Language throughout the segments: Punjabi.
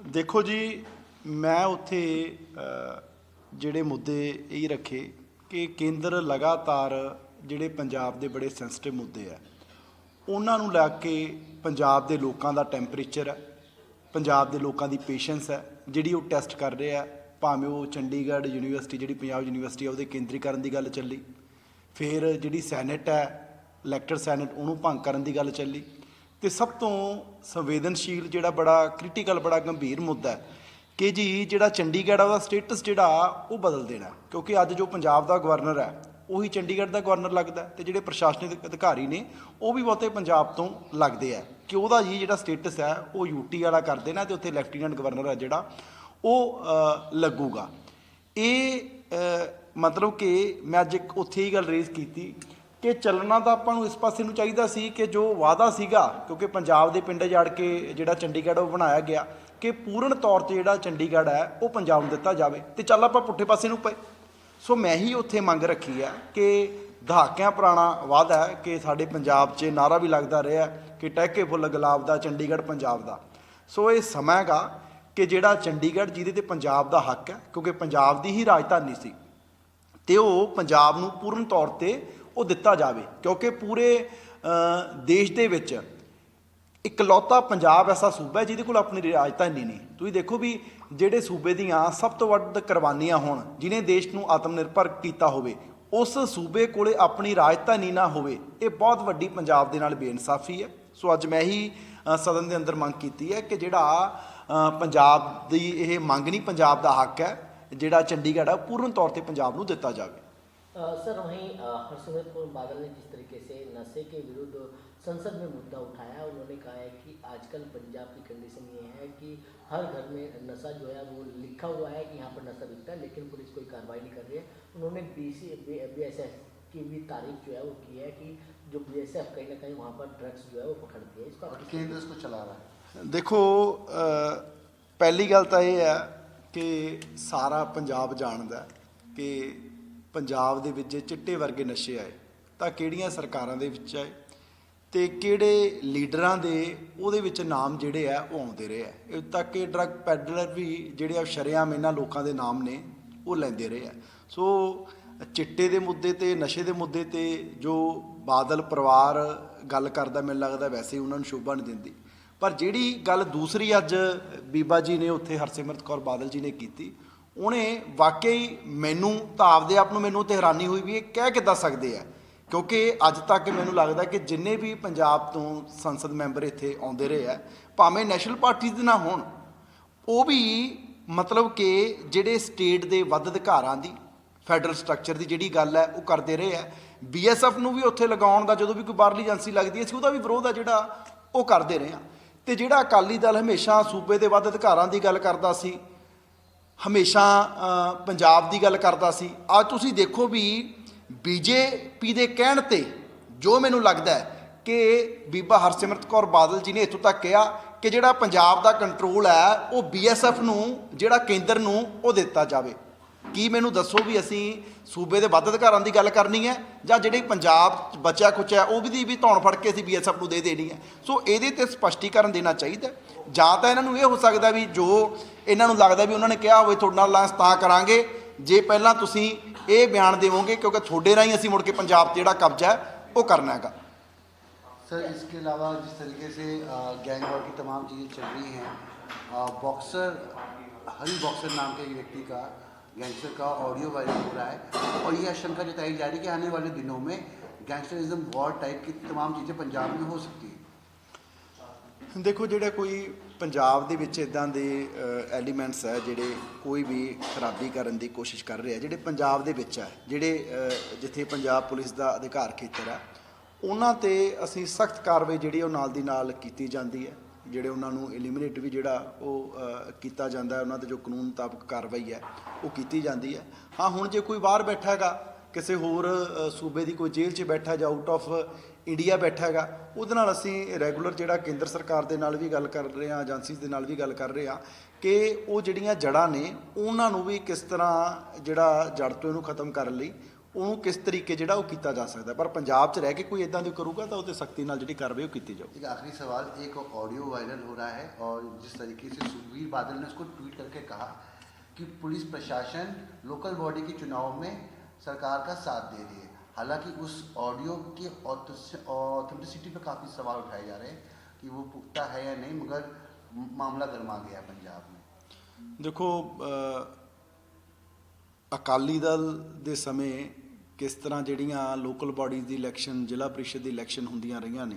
ਦੇਖੋ ਜੀ, ਮੈਂ ਉੱਥੇ ਜਿਹੜੇ ਮੁੱਦੇ ਇਹ ਰੱਖੇ ਕਿ ਕੇਂਦਰ ਲਗਾਤਾਰ ਜਿਹੜੇ ਪੰਜਾਬ ਦੇ ਬੜੇ ਸੈਂਸਿਟਿਵ ਮੁੱਦੇ ਆ, ਉਹਨਾਂ ਨੂੰ ਲੈ ਕੇ ਪੰਜਾਬ ਦੇ ਲੋਕਾਂ ਦਾ ਟੈਂਪਰੇਚਰ ਹੈ ਪੰਜਾਬ ਦੇ ਲੋਕਾਂ ਦੀ ਪੇਸ਼ੈਂਸ ਹੈ ਜਿਹੜੀ ਉਹ ਟੈਸਟ ਕਰ ਰਹੇ ਆ, ਭਾਵੇਂ ਉਹ ਚੰਡੀਗੜ੍ਹ ਯੂਨੀਵਰਸਿਟੀ, ਜਿਹੜੀ ਪੰਜਾਬ ਯੂਨੀਵਰਸਿਟੀ ਆ, ਉਹਦੇ ਕੇਂਦਰੀਕਰਨ ਦੀ ਗੱਲ ਚੱਲੀ, ਫਿਰ ਜਿਹੜੀ ਸੈਨੇਟ ਹੈ ਇਲੈਕਟਡ ਸੈਨੇਟ ਉਹਨੂੰ ਭੰਗ ਕਰਨ ਦੀ ਗੱਲ ਚੱਲੀ ਤੇ ਸਭ ਤੋਂ ਸੰਵੇਦਨਸ਼ੀਲ ਜਿਹੜਾ ਬੜਾ ਕ੍ਰਿਟੀਕਲ ਬੜਾ ਗੰਭੀਰ ਮੁੱਦਾ ਹੈ ਕਿ ਜੀ ਜਿਹੜਾ ਚੰਡੀਗੜ੍ਹ ਆ ਉਹਦਾ ਸਟੇਟਸ ਜਿਹੜਾ ਉਹ ਬਦਲ ਦੇਣਾ ਕਿਉਂਕਿ ਅੱਜ ਜੋ ਪੰਜਾਬ ਦਾ ਗਵਰਨਰ ਹੈ ਉਹੀ ਚੰਡੀਗੜ੍ਹ ਦਾ ਗਵਰਨਰ ਲੱਗਦਾ ਹੈ ਤੇ ਜਿਹੜੇ ਪ੍ਰਸ਼ਾਸਨਿਕ ਅਧਿਕਾਰੀ ਨੇ ਉਹ ਵੀ ਬਹੁਤੇ ਪੰਜਾਬ ਤੋਂ ਲੱਗਦੇ ਆ ਕਿ ਉਹਦਾ ਜੀ ਜਿਹੜਾ ਸਟੇਟਸ ਹੈ ਉਹ ਯੂਟੀ ਵਾਲਾ ਕਰ ਦੇਣਾ ਤੇ ਉੱਥੇ ਲੈਫਟੀਨੈਂਟ ਗਵਰਨਰ ਹੈ ਜਿਹੜਾ ਉਹ ਅ, ਲੱਗੂਗਾ। ਇਹ ਮਤਲਬ ਕਿ ਮੈਂ ਅੱਜ ਇੱਕ ਉੱਥੇ ਹੀ ਗੱਲ ਰੇਜ਼ ਕੀਤੀ ਕਿ ਚੱਲਣਾ ਤਾਂ ਆਪਾਂ ਨੂੰ ਇਸ ਪਾਸੇ ਨੂੰ ਚਾਹੀਦਾ ਸੀ ਕਿ ਜੋ ਵਾਅਦਾ ਸੀਗਾ, ਕਿਉਂਕਿ ਪੰਜਾਬ ਦੇ ਪਿੰਡ ਜਾੜ ਕੇ ਜਿਹੜਾ ਚੰਡੀਗੜ੍ਹ ਉਹ ਬਣਾਇਆ ਗਿਆ, ਕਿ ਪੂਰਨ ਤੌਰ ਤੇ ਜਿਹੜਾ ਚੰਡੀਗੜ੍ਹ ਹੈ, ਉਹ ਪੰਜਾਬ ਨੂੰ ਦਿੱਤਾ ਜਾਵੇ। ਤੇ ਚੱਲ ਆਪਾਂ ਪੁੱਠੇ ਪਾਸੇ ਨੂੰ ਪਏ। ਸੋ ਮੈਂ ਹੀ ਉੱਥੇ ਮੰਗ ਰੱਖੀ ਹੈ ਕਿ ਦਹਾਕਿਆਂ ਪੁਰਾਣਾ ਵਾਅਦਾ ਹੈ ਕਿ ਸਾਡੇ ਪੰਜਾਬ 'ਚ ਨਾਰਾ ਵੀ ਲੱਗਦਾ ਰਿਹਾ ਕਿ ਟਹਿਕੇ ਫੁੱਲ ਗੁਲਾਬ ਦਾ, ਚੰਡੀਗੜ੍ਹ ਪੰਜਾਬ ਦਾ। ਸੋ ਇਹ ਸਮਾਂ ਹੈਗਾ ਕਿ ਜਿਹੜਾ ਚੰਡੀਗੜ੍ਹ ਜਿਹਦੇ ਤੇ ਪੰਜਾਬ ਦਾ ਹੱਕ ਹੈ, ਕਿਉਂਕਿ ਪੰਜਾਬ ਦੀ ਹੀ ਰਾਜਧਾਨੀ ਸੀ। ਤੇ ਉਹ ਪੰਜਾਬ ਨੂੰ ਪੂਰਨ ਤੌਰ ਤੇ ਉਹ ਦਿੱਤਾ ਜਾਵੇ। ਕਿਉਂਕਿ ਪੂਰੇ ਦੇਸ਼ ਦੇ ਵਿੱਚ ਇਕਲੌਤਾ ਪੰਜਾਬ ਐਸਾ ਸੂਬਾ ਹੈ ਜਿਹਦੇ ਕੋਲ ਆਪਣੀ ਰਾਜਧਾਨੀ ਨਹੀਂ। ਤੁਸੀਂ ਦੇਖੋ ਵੀ ਜਿਹੜੇ ਸੂਬੇ ਦੀਆਂ ਸਭ ਤੋਂ ਵੱਧ ਕੁਰਬਾਨੀਆਂ ਹੋਣ, ਜਿਨੇ ਦੇਸ਼ ਨੂੰ ਆਤਮ ਨਿਰਭਰ ਕੀਤਾ ਹੋਵੇ, ਉਸ ਸੂਬੇ ਕੋਲੇ ਆਪਣੀ ਰਾਜਧਾਨੀ ਨਾ ਹੋਵੇ, ਇਹ ਬਹੁਤ ਵੱਡੀ ਪੰਜਾਬ ਦੇ ਨਾਲ ਬੇਇਨਸਾਫੀ ਹੈ। ਸੋ ਅੱਜ ਮੈਂ ਹੀ ਸਦਨ ਦੇ ਅੰਦਰ ਮੰਗ ਕੀਤੀ ਹੈ ਕਿ ਜਿਹੜਾ ਪੰਜਾਬ ਦੀ ਇਹ ਮੰਗ ਨਹੀਂ ਪੰਜਾਬ ਦਾ ਹੱਕ ਹੈ, ਜਿਹੜਾ ਚੰਡੀਗੜ੍ਹ ਹੈ, ਉਹ ਪੂਰਨ ਤੌਰ ਤੇ ਪੰਜਾਬ ਨੂੰ ਦਿੱਤਾ ਜਾਵੇ। सर वहीं हरसिमरत कौर बादल ने जिस तरीके से नशे के विरुद्ध संसद में मुद्दा उठाया उन्होंने कहा है कि आजकल पंजाब की कंडीशन ये है कि हर घर में नशा जो है वो लिखा हुआ है कि यहाँ पर नशा बिकता है लेकिन पुलिस कोई कार्रवाई नहीं कर रही है। उन्होंने B C B S F की भी तारीफ़ जो है वो की है कि जो बी एस एफ़ कहीं ना कहीं वहाँ पर ड्रग्स जो है वो पकड़ती है। इसका केंद्र इसको चला रहा है? देखो पहली गल तो यह है कि सारा पंजाब जानता है कि ਪੰਜਾਬ ਦੇ ਵਿੱਚ ਜੇ ਚਿੱਟੇ ਵਰਗੇ ਨਸ਼ੇ ਆਏ। ਤਾਂ ਕਿਹੜੀਆਂ ਸਰਕਾਰਾਂ ਦੇ ਵਿੱਚ ਆਏ ਤੇ ਕਿਹੜੇ ਲੀਡਰਾਂ ਦੇ ਉਹਦੇ ਵਿੱਚ ਨਾਮ ਜਿਹੜੇ ਆ, ਉਹ ਆਉਂਦੇ ਰਹੇ ਆ। ਇਹ ਤੱਕ ਕਿ ਡਰੱਗ ਪੈਡਲਰ ਵੀ ਜਿਹੜੇ ਆ, ਸ਼ਰੇਆਮ ਇਹਨਾਂ ਲੋਕਾਂ ਦੇ ਨਾਮ ਨੇ, ਉਹ ਲੈਂਦੇ ਰਹੇ ਆ। ਸੋ ਚਿੱਟੇ ਦੇ ਮੁੱਦੇ ਤੇ, ਨਸ਼ੇ ਦੇ ਮੁੱਦੇ ਤੇ ਜੋ ਬਾਦਲ ਪਰਿਵਾਰ ਗੱਲ ਕਰਦਾ, ਮੈਨੂੰ ਲੱਗਦਾ ਵੈਸੇ ਉਹਨਾਂ ਨੂੰ ਸ਼ੋਭਾ ਨਹੀਂ ਦਿੰਦੀ। ਪਰ ਜਿਹੜੀ ਗੱਲ ਦੂਸਰੀ ਅੱਜ ਬੀਬਾ ਜੀ ਨੇ ਉੱਥੇ ਹਰਸਿਮਰਤ ਕੌਰ ਬਾਦਲ ਜੀ ਨੇ ਕੀਤੀ ਉਹਨੇ ਵਾਕਈ ਮੈਨੂੰ ਤਾਂ ਆਪਦੇ ਆਪ ਨੂੰ ਮੈਨੂੰ ਤੇ ਹੈਰਾਨੀ ਹੋਈ ਵੀ ਇਹ ਕਹਿ ਕਿੱਦਾਂ ਸਕਦੇ ਆ? ਕਿਉਂਕਿ ਅੱਜ ਤੱਕ ਮੈਨੂੰ ਲੱਗਦਾ ਕਿ ਜਿੰਨੇ ਵੀ ਪੰਜਾਬ ਤੋਂ ਸੰਸਦ ਮੈਂਬਰ ਇੱਥੇ ਆਉਂਦੇ ਰਹੇ ਆ, ਭਾਵੇਂ ਨੈਸ਼ਨਲ ਪਾਰਟੀ ਦੇ ਨਾ ਹੋਣ, ਉਹ ਵੀ ਮਤਲਬ ਕਿ ਜਿਹੜੇ ਸਟੇਟ ਦੇ ਵੱਧ ਅਧਿਕਾਰਾਂ ਦੀ, ਫੈਡਰਲ ਸਟਰਕਚਰ ਦੀ ਜਿਹੜੀ ਗੱਲ ਹੈ, ਉਹ ਕਰਦੇ ਰਹੇ ਆ। ਬੀਐਸਐਫ ਨੂੰ ਵੀ ਉੱਥੇ ਲਗਾਉਣ ਦਾ ਜਦੋਂ ਵੀ ਕੋਈ ਬਾਹਰਲੀ ਏਜੰਸੀ ਲੱਗਦੀ ਹੈ ਸੀ ਉਹਦਾ ਵੀ ਵਿਰੋਧ ਆ ਜਿਹੜਾ ਉਹ ਕਰਦੇ ਰਹੇ ਆ। ਤੇ ਜਿਹੜਾ ਅਕਾਲੀ ਦਲ ਹਮੇਸ਼ਾ ਸੂਬੇ ਦੇ ਵੱਧ ਅਧਿਕਾਰਾਂ ਦੀ ਗੱਲ ਕਰਦਾ ਸੀ ਹਮੇਸ਼ਾ ਪੰਜਾਬ ਦੀ ਗੱਲ ਕਰਦਾ ਸੀ। ਅੱਜ ਤੁਸੀਂ ਦੇਖੋ ਵੀ ਬੀਜੇਪੀ ਦੇ ਕਹਿਣ ਤੇ ਜੋ ਮੈਨੂੰ ਲੱਗਦਾ ਹੈ ਕਿ ਬੀਬਾ ਹਰਸਿਮਰਤ ਕੌਰ ਬਾਦਲ ਜੀ ਨੇ ਇੱਥੋਂ ਤੱਕ ਕਿਹਾ ਕਿ ਜਿਹੜਾ ਪੰਜਾਬ ਦਾ ਕੰਟਰੋਲ ਹੈ, ਉਹ ਬੀਐਸਐਫ ਨੂੰ, ਜਿਹੜਾ ਕੇਂਦਰ ਨੂੰ, ਉਹ ਦਿੱਤਾ ਜਾਵੇ। ਕੀ ਮੈਨੂੰ ਦੱਸੋ ਵੀ ਅਸੀਂ ਸੂਬੇ ਦੇ ਵੱਧ ਅਧਿਕਾਰਾਂ ਦੀ ਗੱਲ ਕਰਨੀ ਹੈ ਜਾਂ ਜਿਹੜੀ ਪੰਜਾਬ 'ਚ ਬਚਿਆ ਖੁਚਿਆ ਉਹ ਵੀ ਦੀ ਵੀ ਧੌਣ ਫੜ ਕੇ ਅਸੀਂ ਬੀਐਸਐਫ ਨੂੰ ਦੇ ਦੇਣੀ ਹੈ ਸੋ ਇਹਦੇ ਤੇ ਸਪਸ਼ਟੀਕਰਨ ਦੇਣਾ ਚਾਹੀਦਾ ਹੈ। ਜਾਂ ਤਾਂ ਇਹਨਾਂ ਨੂੰ ਇਹ ਹੋ ਸਕਦਾ ਵੀ ਜੋ ਇਹਨਾਂ ਨੂੰ ਲੱਗਦਾ ਵੀ ਉਹਨਾਂ ਨੇ ਕਿਹਾ ਹੋਵੇ ਤੁਹਾਡੇ ਨਾਲ ਅਲਾਇੰਸ ਤਾਂ ਕਰਾਂਗੇ ਜੇ ਪਹਿਲਾਂ ਤੁਸੀਂ ਇਹ ਬਿਆਨ ਦੇਵੋਗੇ ਕਿਉਂਕਿ ਤੁਹਾਡੇ ਰਾਹੀਂ ਅਸੀਂ ਮੁੜ ਕੇ ਪੰਜਾਬ 'ਤੇ ਜਿਹੜਾ ਕਬਜ਼ਾ ਹੈ ਉਹ ਕਰਨਾ ਹੈਗਾ सर इसके अलावा जिस तरीके से गैंग वॉर की तमाम चीज़ें चल रही हैं अ, बॉक्सर हरी बॉक्सर नाम के एक व्यक्ति का गैंगस्टर का ऑडियो वायरल हो रहा है और ये आशंका जताई जा रही है कि आने वाले दिनों में गैंगस्टरिज्म वॉर टाइप की तमाम चीज़ें पंजाब में हो सकती है ਦੇਖੋ ਜਿਹੜਾ ਕੋਈ ਪੰਜਾਬ ਦੇ ਵਿੱਚ ਇਦਾਂ ਦੇ ਐਲੀਮੈਂਟਸ ਹੈ ਜਿਹੜੇ ਕੋਈ ਵੀ ਖਰਾਬੀ ਕਰਨ ਦੀ ਕੋਸ਼ਿਸ਼ ਕਰ ਰਹੇ ਆ ਜਿਹੜੇ ਪੰਜਾਬ ਦੇ ਵਿੱਚ ਹੈ ਜਿਹੜੇ ਅ, ਜਿੱਥੇ ਪੰਜਾਬ ਪੁਲਿਸ ਦਾ ਅਧਿਕਾਰ ਖੇਤਰ ਹੈ ਉਹਨਾਂ ਤੇ ਅਸੀਂ ਸਖਤ ਕਾਰਵਾਈ ਜਿਹੜੀ ਉਹ ਨਾਲ ਦੀ ਨਾਲ ਕੀਤੀ ਜਾਂਦੀ ਹੈ ਜਿਹੜੇ ਉਹਨਾਂ ਨੂੰ ਐਲੀਮੀਨੇਟ ਵੀ ਜਿਹੜਾ ਉਹ ਕੀਤਾ ਜਾਂਦਾ ਉਹਨਾਂ ਤੇ ਜੋ ਕਾਨੂੰਨ ਮੁਤਾਬਕ ਕਾਰਵਾਈ ਹੈ, ਉਹ ਕੀਤੀ ਜਾਂਦੀ ਹੈ। ਹਾਂ, ਹੁਣ ਜੇ ਕੋਈ ਬਾਹਰ ਬੈਠਾ ਹੈਗਾ, ਕਿਸੇ ਹੋਰ ਸੂਬੇ ਦੀ ਕੋਈ ਜੇਲ੍ਹ 'ਚ ਬੈਠਾ ਜਾਂ ਆਊਟ ਆਫ ਇੰਡੀਆ ਬੈਠਾ ਹੈਗਾ, ਉਹਦੇ ਨਾਲ ਅਸੀਂ ਰੈਗੂਲਰ ਜਿਹੜਾ ਕੇਂਦਰ ਸਰਕਾਰ ਦੇ ਨਾਲ ਵੀ ਗੱਲ ਕਰ ਰਹੇ ਹਾਂ ਏਜੰਸੀਜ਼ ਦੇ ਨਾਲ ਵੀ ਗੱਲ ਕਰ ਰਹੇ ਹਾਂ ਕਿ ਉਹ ਜਿਹੜੀਆਂ ਜੜ੍ਹਾਂ ਨੇ, ਉਹਨਾਂ ਨੂੰ ਵੀ ਕਿਸ ਤਰ੍ਹਾਂ ਜਿਹੜਾ ਜੜ ਤੋਂ ਇਹਨੂੰ ਖਤਮ ਕਰਨ ਲਈ ਉਹਨੂੰ ਕਿਸ ਤਰੀਕੇ ਜਿਹੜਾ ਉਹ ਕੀਤਾ ਜਾ ਸਕਦਾ ਪਰ ਪੰਜਾਬ 'ਚ ਰਹਿ ਕੇ ਕੋਈ ਇਦਾਂ ਦੀ ਕਰੂਗਾ ਤਾਂ ਉਹ ਤੇ ਸਖਤੀ ਨਾਲ ਜਿਹੜੀ ਕਾਰਵਾਈ ਉਹ ਕੀਤੀ ਜਾਊ एक आखिरी सवाल एक ऑडियो वायरल हो रहा है और जिस तरीके से सुखबीर बादल ने उसको ट्वीट करके कहा कि पुलिस प्रशासन लोकल बॉडी के चुनाव में सरकार का साथ दे रही है हालांकि उस ऑडियो के ऑथेंटिसिटी पे काफ़ी सवाल उठाए जा रहे हैं कि वो पुख्ता है या नहीं मगर मामला गर्मा गया पंजाब में ਦੇਖੋ ਅ, ਅਕਾਲੀ ਦਲ ਦੇ ਸਮੇਂ ਕਿਸ ਤਰ੍ਹਾਂ ਜਿਹੜੀਆਂ ਲੋਕਲ ਬਾਡੀਜ਼ ਦੀ ਇਲੈਕਸ਼ਨ ਜ਼ਿਲ੍ਹਾ ਪ੍ਰੀਸ਼ਦ ਦੀ ਇਲੈਕਸ਼ਨ ਹੁੰਦੀਆਂ ਰਹੀਆਂ ਨੇ,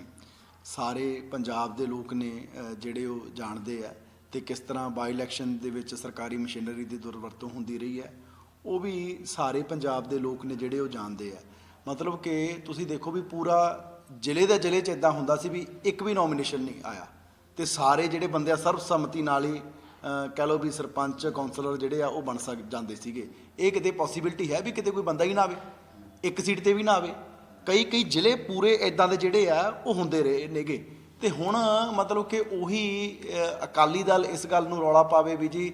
ਸਾਰੇ ਪੰਜਾਬ ਦੇ ਲੋਕ ਨੇ ਜਿਹੜੇ ਉਹ ਜਾਣਦੇ ਆ ਤੇ ਕਿਸ ਤਰ੍ਹਾਂ ਬਾਈ ਇਲੈਕਸ਼ਨ ਦੇ ਵਿੱਚ ਸਰਕਾਰੀ ਮਸ਼ੀਨਰੀ ਦੀ ਦੁਰਵਰਤੋਂ ਹੁੰਦੀ ਰਹੀ ਹੈ, ਉਹ ਵੀ ਸਾਰੇ ਪੰਜਾਬ ਦੇ ਲੋਕ ਨੇ ਜਿਹੜੇ ਉਹ ਜਾਣਦੇ ਆ। ਮਤਲਬ ਕਿ ਤੁਸੀਂ ਦੇਖੋ ਵੀ ਪੂਰਾ ਜ਼ਿਲ੍ਹੇ ਦਾ ਜ਼ਿਲ੍ਹੇ 'ਚ ਇਦਾਂ ਹੁੰਦਾ ਸੀ ਵੀ ਇੱਕ ਵੀ ਨੋਮੀਨੇਸ਼ਨ ਨਹੀਂ ਆਇਆ ਤੇ ਸਾਰੇ ਜਿਹੜੇ ਬੰਦੇ ਆ ਸਰਬਸੰਮਤੀ ਨਾਲ ਹੀ, ਅਹ, ਕਹਿ ਲਓ ਵੀ ਸਰਪੰਚ ਕਾਉਂਸਲਰ ਜਿਹੜੇ ਆ ਉਹ ਬਣ ਸਕ, ਜਾਂਦੇ ਸੀਗੇ। ਇਹ ਕਿਤੇ ਪੋਸੀਬਿਲਿਟੀ ਹੈ ਵੀ ਕਿਤੇ ਕੋਈ ਬੰਦਾ ਹੀ ਨਾ ਆਵੇ? ਇੱਕ ਸੀਟ ਤੇ ਵੀ ਨਾ ਆਵੇ। ਕਈ ਕਈ ਜ਼ਿਲ੍ਹੇ ਪੂਰੇ ਇਦਾਂ ਦੇ ਜਿਹੜੇ ਆ, ਉਹ ਹੁੰਦੇ ਰਹੇ ਨੇਗੇ। ਤੇ ਹੁਣ ਮਤਲਬ ਕਿ ਉਹੀ ਅਕਾਲੀ ਦਲ ਇਸ ਗੱਲ ਨੂੰ ਰੌਲਾ ਪਾਵੇ ਵੀ ਜੀ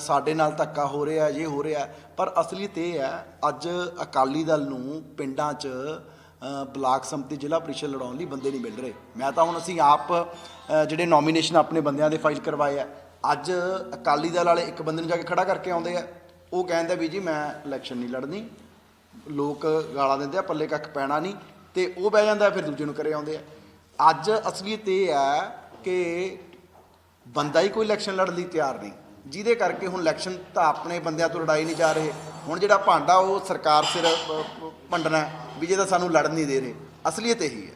ਸਾਡੇ ਨਾਲ ਧੱਕਾ ਹੋ ਰਿਹਾ ਇਹ ਹੋ ਰਿਹਾ। ਪਰ ਅਸਲੀਅਤ ਇਹ ਹੈ ਅੱਜ ਅਕਾਲੀ ਦਲ ਨੂੰ ਪਿੰਡਾਂ 'ਚ ਬਲਾਕ ਸੰਮਤੀ ਜ਼ਿਲ੍ਹਾ ਪ੍ਰੀਸ਼ਦ ਲੜਾਉਣ ਲਈ ਬੰਦੇ ਨਹੀਂ ਮਿਲ ਰਹੇ। ਮੈਂ ਤਾਂ ਹੁਣ ਅਸੀਂ ਆਪ ਜਿਹੜੇ ਨੋਮੀਨੇਸ਼ਨ ਆਪਣੇ ਬੰਦਿਆਂ ਦੇ ਫਾਈਲ ਕਰਵਾਏ ਆ, ਅੱਜ ਅਕਾਲੀ ਦਲ ਵਾਲੇ ਇੱਕ ਬੰਦੇ ਨੂੰ ਜਾ ਕੇ ਖੜਾ ਕਰਕੇ ਆਉਂਦੇ ਆ। ਉਹ ਕਹਿੰਦਾ ਵੀ ਜੀ, ਮੈਂ ਇਲੈਕਸ਼ਨ ਨਹੀਂ ਲੜਨੀ। ਲੋਕ ਗਾਲਾਂ ਦਿੰਦੇ ਆ, ਪੱਲੇ ਕੱਖ ਪੈਣਾ ਨਹੀਂ, ਤੇ ਉਹ ਬਹਿ ਜਾਂਦਾ, ਫਿਰ ਦੂਜੇ ਨੂੰ ਕਰੇ ਆਉਂਦੇ ਆ। ਅੱਜ ਅਸਲੀਅਤ ਇਹ ਹੈ ਕਿ ਬੰਦਾ ਹੀ ਕੋਈ ਇਲੈਕਸ਼ਨ ਲੜਨ ਲਈ ਤਿਆਰ ਨਹੀਂ। ਜਿਹਦੇ ਕਰਕੇ ਹੁਣ ਇਲੈਕਸ਼ਨ ਤਾਂ ਆਪਣੇ ਬੰਦਿਆਂ ਤੋਂ ਲੜਾਈ ਨਹੀਂ ਜਾ ਰਹੇ। ਹੁਣ ਜਿਹੜਾ ਭਾਂਡਾ ਉਹ ਸਰਕਾਰ ਸਿਰ ਭੰਡਣਾ ਵੀ ਜੇ ਤਾਂ ਸਾਨੂੰ ਲੜਨ ਨਹੀਂ ਦੇ ਰਹੇ। ਅਸਲੀਅਤ ਇਹੀ ਹੈ।